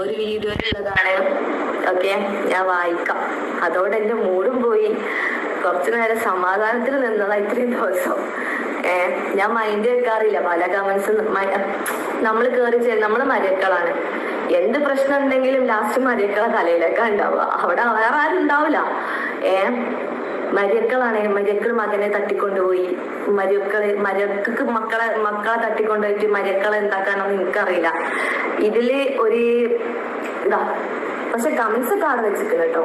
ഒരു വീഡിയോയിലുള്ളതാണ് ഓക്കെ ഞാൻ വായിക്കാം. അതോടെ എന്റെ മൂടും പോയി. കുറച്ചു നേരം സമാധാനത്തിൽ നിന്നതാ ഇത്രയും ദിവസം. ഏഹ് ഞാൻ മൈൻഡ് വെക്കാറില്ല. പല കമന്റ്സ് നമ്മൾ കയറി ചെയ്ത് നമ്മൾ മരക്കളാണ് എന്ത് പ്രശ്നം ഉണ്ടെങ്കിലും ലാസ്റ്റ് മരക്കള തലയിലേക്കാ ഉണ്ടാവുക. അവിടെ വേറെ ആരും ഉണ്ടാവില്ല. ഏഹ് മര്യക്കളാണ് മരുക്കൾ മകനെ തട്ടിക്കൊണ്ടുപോയി. മര്യക്കൾ മര്യക്ക് മക്കളെ മക്കളെ തട്ടിക്കൊണ്ടുപോയിട്ട് മര്യക്കളെ എന്താക്കാണെന്ന് എനിക്കറിയില്ല. ഇതിൽ ഒരു ഇതാ പക്ഷെ കമന്റ്സ് ഒക്കെ ആടെ വെച്ചിട്ട് കേട്ടോ.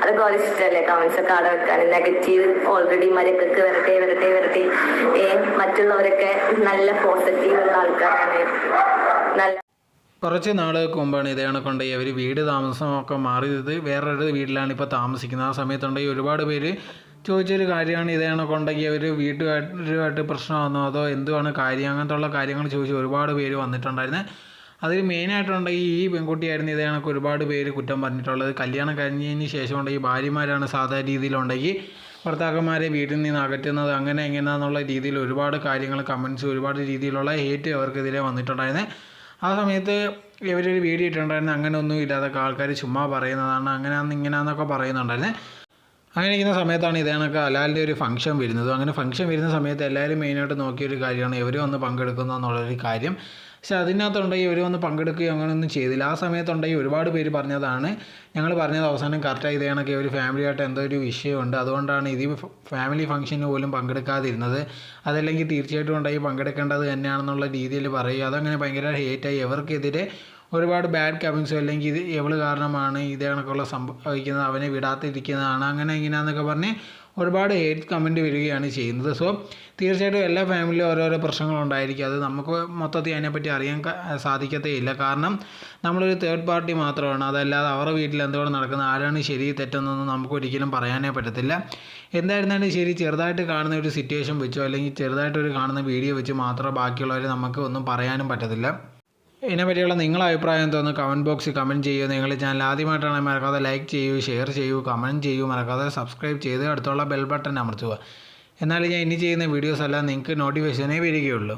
അതൊക്കെ വളരെ ഇഷ്ടമല്ലേ? കമന്റ്സ് ഒക്കെ ആടെ വെക്കാൻ. നെഗറ്റീവ് ഓൾറെഡി മരക്കൊക്കെ വരട്ടെ വരട്ടെ വരട്ടെ. മറ്റുള്ളവരൊക്കെ നല്ല പോസിറ്റീവ് ഉള്ള ആൾക്കാരാണ്. കുറച്ച് നാളുകൾക്ക് മുമ്പാണ് ഇതേ കണക്കുണ്ട് ഇവർ വീട് താമസമൊക്കെ മാറിയത്. വേറൊരു വീട്ടിലാണ് ഇപ്പോൾ താമസിക്കുന്നത്. ആ സമയത്തുണ്ടെങ്കിൽ ഒരുപാട് പേര് ചോദിച്ചൊരു കാര്യമാണ് ഇതേ കണക്കുണ്ടെങ്കിൽ അവർ വീട്ടുകാരുമായിട്ട് പ്രശ്നമാണോ അതോ എന്തുവാണ് കാര്യം? അങ്ങനത്തുള്ള കാര്യങ്ങൾ ചോദിച്ച് ഒരുപാട് പേര് വന്നിട്ടുണ്ടായിരുന്നത് അതിൽ മെയിനായിട്ടുണ്ടെങ്കിൽ ഈ പെൺകുട്ടിയായിരുന്നു ഇതേ കണക്ക് ഒരുപാട് പേര് കുറ്റം പറഞ്ഞിട്ടുള്ളത്. കല്യാണം കഴിഞ്ഞതിന് ശേഷം ഉണ്ടെങ്കിൽ ഭാര്യമാരാണ് സാധാരണ രീതിയിലുണ്ടെങ്കിൽ ഭർത്താക്കന്മാരെ വീട്ടിൽ നിന്ന് അകറ്റുന്നത് അങ്ങനെ എങ്ങനെയാണെന്നുള്ള രീതിയിൽ ഒരുപാട് കാര്യങ്ങൾ കമൻസ് ഒരുപാട് രീതിയിലുള്ള ഹേറ്റ് അവർക്കെതിരെ വന്നിട്ടുണ്ടായിരുന്നു. ആ സമയത്ത് ഇവരൊരു വീഡിയോ ഇട്ടിട്ടുണ്ടായിരുന്നു. അങ്ങനെ ഒന്നും ഇല്ലാതൊക്കെ ആൾക്കാർ ചുമ്മാ പറയുന്നതാണ്. അങ്ങനെയാണെന്ന് ഇങ്ങനെയാണെന്നൊക്കെ പറയുന്നുണ്ടായിരുന്നു. അങ്ങനെ ഇരിക്കുന്ന സമയത്താണ് ഇതേ കണക്ക് അലാലിന്റെ ഒരു ഫംഗ്ഷൻ വരുന്നത്. അങ്ങനെ ഫംഗ്ഷൻ വരുന്ന സമയത്ത് എല്ലാവരും മെയിനായിട്ട് നോക്കിയൊരു കാര്യമാണ്. ഇവർ വന്ന് പങ്കെടുക്കുന്നു എന്നുള്ളൊരു കാര്യം. പക്ഷെ അതിനകത്തുണ്ടെങ്കിൽ ഇവർ വന്ന് പങ്കെടുക്കുകയോ അങ്ങനെയൊന്നും ചെയ്തില്ല. ആ സമയത്തുണ്ടെങ്കിൽ ഒരുപാട് പേര് പറഞ്ഞതാണ്. ഞങ്ങൾ പറഞ്ഞത് അവസാനം കറക്റ്റായി ഇതേ കണക്ക് ഒരു ഫാമിലിയായിട്ട് എന്തോ ഒരു വിഷയമുണ്ട് അതുകൊണ്ടാണ് ഇത് ഫാമിലി ഫംഗ്ഷന് പോലും പങ്കെടുക്കാതിരുന്നത്. അതല്ലെങ്കിൽ തീർച്ചയായിട്ടും ഉണ്ടെങ്കിൽ പങ്കെടുക്കേണ്ടത് തന്നെയാണെന്നുള്ള രീതിയിൽ പറയുക. അതങ്ങനെ ഭയങ്കര ഹേറ്റായി എവർക്കെതിരെ ഒരുപാട് ബാഡ് കമൻസും അല്ലെങ്കിൽ ഇത് എവൾ കാരണമാണ് ഇതേ കണക്കുള്ള സംഭവിക്കുന്നത് അവനെ വിടാത്തിരിക്കുന്നതാണ്. അങ്ങനെ ഇങ്ങനെയാന്നൊക്കെ പറഞ്ഞ് ഒരുപാട് ഹേറ്റ് കമന്റ് വരികയാണ് ചെയ്യുന്നത്. സോ തീർച്ചയായിട്ടും എല്ലാ ഫാമിലിയിലും ഓരോരോ പ്രശ്നങ്ങളുണ്ടായിരിക്കും. അത് നമുക്ക് മൊത്തത്തിൽ അതിനെപ്പറ്റി അറിയാൻ സാധിക്കത്തേ ഇല്ല. കാരണം നമ്മളൊരു തേർഡ് പാർട്ടി മാത്രമാണ്. അതല്ലാതെ അവരുടെ വീട്ടിൽ എന്തുകൊണ്ട് നടക്കുന്നത് ആരാണ് ശരി തെറ്റെന്നൊന്നും നമുക്ക് ഒരിക്കലും പറയാനേ പറ്റത്തില്ല. എന്തായിരുന്നാലും ശരി ചെറുതായിട്ട് കാണുന്ന ഒരു സിറ്റുവേഷൻ വെച്ചോ അല്ലെങ്കിൽ ചെറുതായിട്ടൊരു കാണുന്ന വീഡിയോ വെച്ച് മാത്രമേ ബാക്കിയുള്ളവരെ നമുക്ക് ഒന്നും പറയാനും പറ്റത്തില്ല. ഇതിനെപ്പറ്റിയുള്ള നിങ്ങളുടെ അഭിപ്രായം എന്തോന്ന് കമന്റ് ബോക്സിൽ കമന്റ് ചെയ്യുക നിങ്ങൾ ചാനൽ ആദ്യമായിട്ടാണെങ്കിൽ മറക്കാതെ ലൈക്ക് ചെയ്യൂ ഷെയർ ചെയ്യൂ കമന്റ് ചെയ്യൂ മറക്കാതെ സബ്സ്ക്രൈബ് ചെയ്ത് അടുത്തുള്ള ബെൽ ബട്ടൺ അമർത്തുക. എന്നാൽ ഞാൻ ഇനി ചെയ്യുന്ന വീഡിയോസ് എല്ലാം നിങ്ങൾക്ക് നോട്ടിഫിക്കേഷനേ വരികയുള്ളൂ